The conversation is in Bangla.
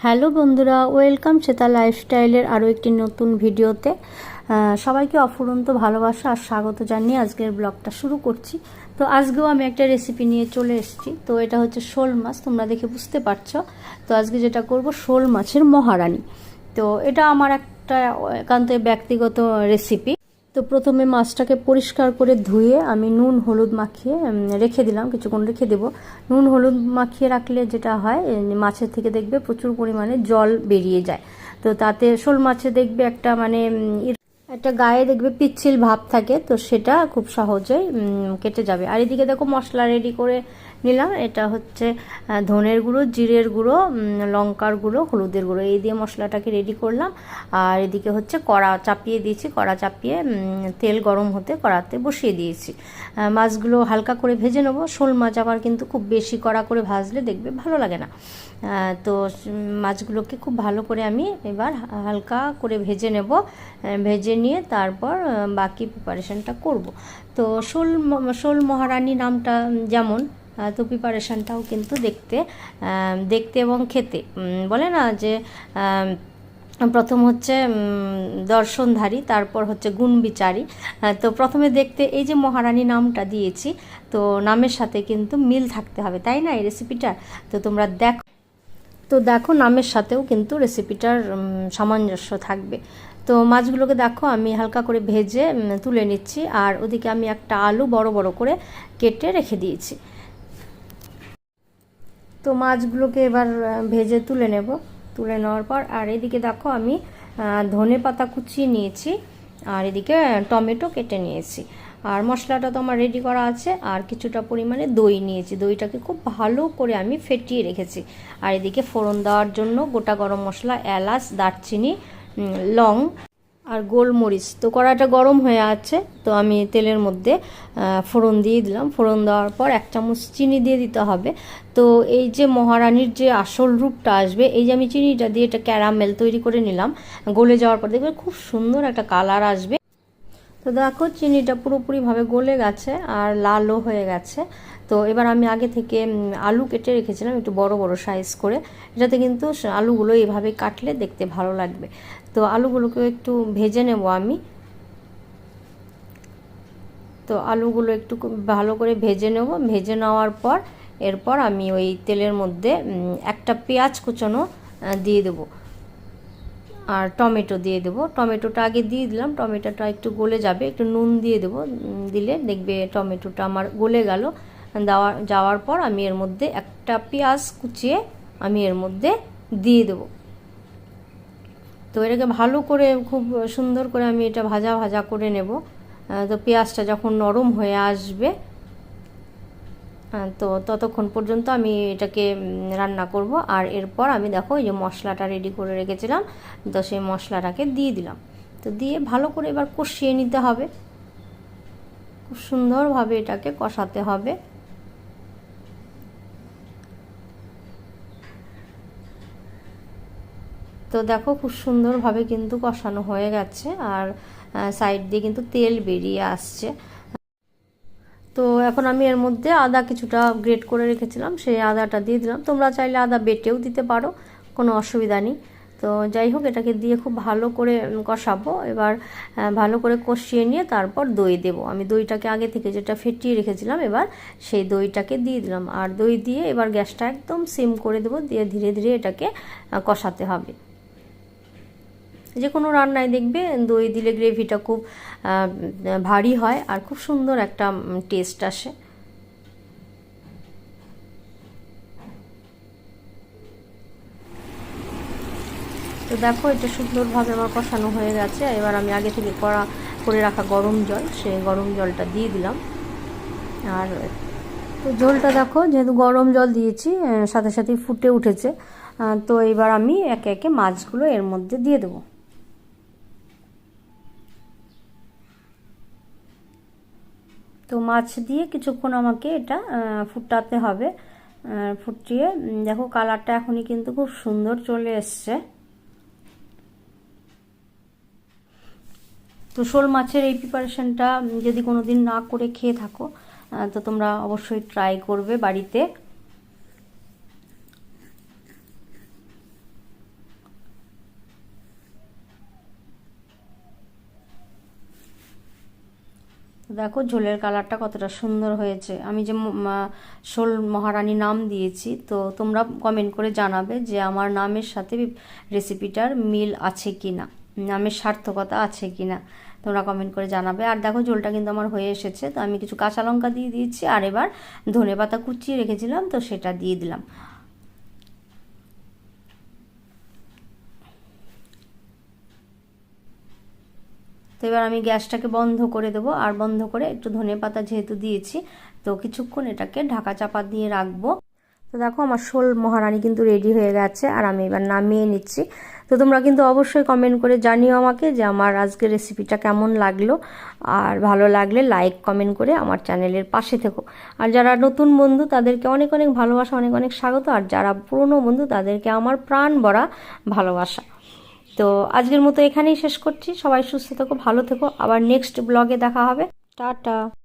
হ্যালো বন্ধুরা, ওয়েলকাম শ্বেতা লাইফস্টাইলের আরও একটি নতুন ভিডিওতে। সবাইকে অফুরন্ত ভালোবাসা আর স্বাগত জানিয়ে আজকের ব্লগটা শুরু করছি। তো আজকেও আমি একটা রেসিপি নিয়ে চলে এসেছি। তো এটা হচ্ছে শোল মাছ, তোমরা দেখে বুঝতে পারছ। তো আজকে যেটা করব, শোল মাছের মহারানী। তো এটা আমার একটা একান্ত ব্যক্তিগত রেসিপি তো প্রথমে মাছটাকে পরিষ্কার করে ধুয়ে আমি নুন, হলুদ মাখিয়ে রেখে দিলাম, কিছুক্ষণ রেখে দেবো। নুন, হলুদ মাখিয়ে রাখলে যেটা হয় মাছের থেকে দেখবে প্রচুর পরিমাণে জল বেরিয়ে যায়। তো তাতে শোল মাছে দেখবে একটা মানে একটা গায়ে দেখবে পিচ্ছিল ভাব থাকে, তো সেটা খুব সহজেই কেটে যাবে। আর এদিকে দেখো মশলা রেডি করে নিলাম। এটা হচ্ছে ধনের গুঁড়ো, জিরের গুঁড়ো লঙ্কার গুঁড়ো, হলুদের গুঁড়ো। এই দিয়ে মশলাটাকে রেডি করলাম। আর এদিকে হচ্ছে কড়া চাপিয়ে দিয়েছি। কড়া চাপিয়ে তেল গরম হতে কড়াতে বসিয়ে দিয়েছি। মাছগুলো হালকা করে ভেজে নেব। শোল মাছ আবার কিন্তু খুব বেশি কড়া করে ভাজলে দেখবে ভালো লাগে না। তো মাছগুলোকে খুব ভালো করে আমি এবার হালকা করে ভেজে নেব। ভেজে নিয়ে তারপর বাকি প্রিপারেশনটা করব। তো, শোল শোল মহারানী নামটা যেমন তো প্রিপারেশনটাও কিন্তু দেখতে দেখতে এবং খেতে। বলে না যে প্রথম হচ্ছে দর্শনধারী, তারপর হচ্ছে গুণবিচারী তো প্রথমে দেখতে এই যে মহারানী নামটা দিয়েছি, তো নামের সাথে কিন্তু মিল থাকতে হবে, তাই না এই রেসিপিটার তো তোমরা দেখো, তো দেখো নামের সাথেও কিন্তু রেসিপিটার সামঞ্জস্য থাকবে। তো মাছগুলোকে দেখো, আমি হালকা করে ভেজে তুলে নিচ্ছি, আর ওদিকে আমি একটা আলু বড় বড় করে কেটে রেখে দিয়েছি। তো মাছগুলোকে এবার ভেজে তুলে নেব। তুলে নেওয়ার পর, আর এদিকে দেখো আমি ধনে পাতা কুচিয়ে নিয়েছি, আর এদিকে টমেটো কেটে নিয়েছি। আর মশলাটা তো আমার রেডি করা আছে, আর কিছুটা পরিমাণে দই নিয়েছি। দইটাকে খুব ভালো করে আমি ফেটিয়ে রেখেছি। আর এদিকে ফোড়ন দেওয়ার জন্য গোটা গরম মশলা, এলাচ, দারচিনি লং আর গোলমরিচ। তো কড়াটা গরম হয়ে আছে, তো আমি তেলের মধ্যে ফোড়ন দিয়ে দিলাম। ফোড়ন দেওয়ার পর এক চামচ চিনি দিয়ে দিতে হবে। তো এই যে মহারানীর যে আসল রূপটা আসবে, এই যে আমি চিনিটা দিয়ে এটা ক্যারামেল তৈরি করে নিলাম। গলে যাওয়ার পর দেখবে খুব সুন্দর একটা কালার আসবে। তো দেখো চিনিটা পুরোপুরিভাবে গলে গেছে আর লালও হয়ে গেছে। তো এবার আমি আগে থেকে আলু কেটে রেখেছিলাম একটু বড় বড় সাইজ করে। এটাতে কিন্তু আলুগুলো এইভাবে কাটলে দেখতে ভালো লাগবে। তো আলুগুলোকে একটু ভেজে নেব আমি। তো আলুগুলো একটু ভালো করে ভেজে নেব। ভেজে নেওয়ার পর, এরপর আমি ওই তেলের মধ্যে একটা পেঁয়াজ কুচানো দিয়ে দেবো। আর টমেটো দিয়ে দেবো। টমেটোটা আগে দিয়ে দিলাম। টমেটোটা একটু গলে যাবে। একটু নুন দিয়ে দেবো। দিলে দেখবে টমেটোটা আমার গলে গেল। দেওয়া যাওয়ার পর আমি এর মধ্যে একটা পেঁয়াজ কুচিয়ে আমি এর মধ্যে দিয়ে দেবো। তো এটাকে ভালো করে, খুব সুন্দর করে আমি এটা ভাজা ভাজা করে নেব। তো পেঁয়াজটা যখন নরম হয়ে আসবে তো ততক্ষণ পর্যন্ত আমি এটাকে রান্না করব। আর এরপর আমি দেখো এই যে মশলাটা রেডি করে রেখেছিলাম, তো সেই মশলাটাকে দিয়ে দিলাম। তো দিয়ে ভালো করে এবার কষিয়ে নিতে হবে। খুব সুন্দরভাবে এটাকে কষাতে হবে। তো দেখো খুব সুন্দরভাবে কিন্তু কষানো হয়ে গেছে। আর সাইড দিয়ে কিন্তু তেল বেরিয়ে আসছে। তো এখন আমি এর মধ্যে আদা কিছুটা গ্রেট করে রেখেছিলাম, সেই আদাটা দিয়ে দিলাম। তোমরা চাইলে আদা বেটেও দিতে পারো, কোনো অসুবিধা নেই। তো যাই হোক, এটাকে দিয়ে খুব ভালো করে কষাবো। এবার ভালো করে কষিয়ে নিয়ে তারপর দই দেব। আমি দইটাকে আগে থেকে যেটা ফেটিয়ে রেখেছিলাম, এবার সেই দইটাকে দিয়ে দিলাম। আর দই দিয়ে এবার গ্যাসটা একদম সিম করে দেবো, দিয়ে ধীরে ধীরে এটাকে কষাতে হবে। যে কোনো রান্নায় দেখবে দই দিলে গ্রেভিটা খুব ভারী হয় আর খুব সুন্দর একটা টেস্ট আসে। তো দেখো, এটা সুন্দরভাবে আমার কষানো হয়ে গেছে। এবার আমি আগে থেকে করা, করে রাখা গরম জল সে গরম জলটা দিয়ে দিলাম। আর, তো ঝোলটা দেখো, যেহেতু গরম জল দিয়েছি সাথে সাথে ফুটে উঠেছে তো এবার আমি একে একে মাছগুলো এর মধ্যে দিয়ে দেবো। তো মাছ দিয়ে কিছুক্ষণ আমাকে এটা ফুটাতে হবে। ফুটিয়ে দেখো কালারটা এখনই কিন্তু খুব সুন্দর চলে এসছে। তো শোল মাছের এই প্রিপারেশনটা যদি কোনো দিন না করে খেয়ে থাকো তো তোমরা অবশ্যই ট্রাই করবে বাড়িতে। দেখো, ঝোলের কালারটা কতটা সুন্দর হয়েছে। আমি যে শোল মহারানী নাম দিয়েছি, তো তোমরা কমেন্ট করে জানাবে যে আমার নামের সাথে রেসিপিটার মিল আছে কি না নামের সার্থকতা আছে কি না তোমরা কমেন্ট করে জানাবে। আর দেখো, ঝোলটা কিন্তু আমার হয়ে এসেছে, তো আমি কিছু কাঁচা লঙ্কা দিয়ে দিয়েছি, আর এবার ধনে পাতা কুচিয়ে রেখেছিলাম, তো সেটা দিয়ে দিলাম। তো এবার আমি গ্যাসটাকে বন্ধ করে দেবো। আর বন্ধ করে একটু ধনে পাতা যেহেতু দিয়েছি, তো কিছুক্ষণ এটাকে ঢাকা চাপা দিয়ে রাখব। তো দেখো আমার শোল মহারানী কিন্তু রেডি হয়ে গেছে, আর আমি এবার নামিয়ে নিচ্ছি। তো তোমরা কিন্তু অবশ্যই কমেন্ট করে জানিও আমাকে যে আমার আজকের রেসিপিটা কেমন লাগল। আর ভালো লাগলে লাইক কমেন্ট করে আমার চ্যানেলের পাশে থেকো। আর যারা নতুন বন্ধু, তাদেরকে অনেক অনেক ভালোবাসা, অনেক অনেক স্বাগত। আর যারা পুরনো বন্ধু, তাদেরকে আমার প্রাণ ভরা ভালোবাসা। তো আজকের মতো এখানেই শেষ করছি। সবাই সুস্থ থেকো, ভালো থেকো। আবার নেক্সট ব্লগে দেখা হবে। টাটা।